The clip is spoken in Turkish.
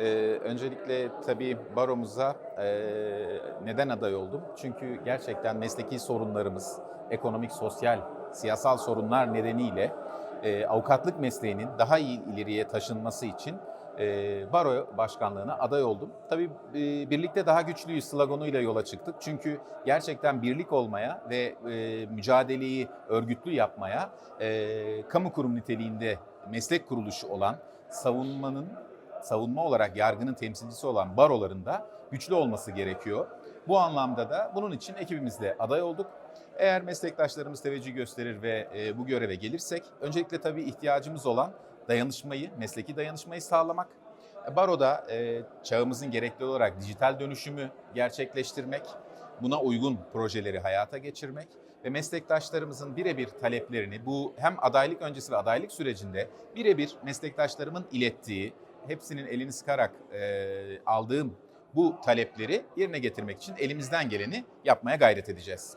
Ee, öncelikle tabii baromuza e, neden aday oldum? Çünkü gerçekten mesleki sorunlarımız, ekonomik, sosyal, siyasal sorunlar nedeniyle e, avukatlık mesleğinin daha iyi ileriye taşınması için e, baro başkanlığına aday oldum. Tabii e, birlikte daha güçlüyüz sloganıyla yola çıktık. Çünkü gerçekten birlik olmaya ve e, mücadeleyi örgütlü yapmaya e, kamu kurum niteliğinde meslek kuruluşu olan savunmanın savunma olarak yargının temsilcisi olan baroların da güçlü olması gerekiyor. Bu anlamda da bunun için ekibimizle aday olduk. Eğer meslektaşlarımız teveccüh gösterir ve e, bu göreve gelirsek, öncelikle tabii ihtiyacımız olan dayanışmayı, mesleki dayanışmayı sağlamak. Baroda e, çağımızın gerekli olarak dijital dönüşümü gerçekleştirmek, buna uygun projeleri hayata geçirmek ve meslektaşlarımızın birebir taleplerini bu hem adaylık öncesi ve adaylık sürecinde birebir meslektaşlarımın ilettiği, hepsinin elini sıkarak e, aldığım bu talepleri yerine getirmek için elimizden geleni yapmaya gayret edeceğiz.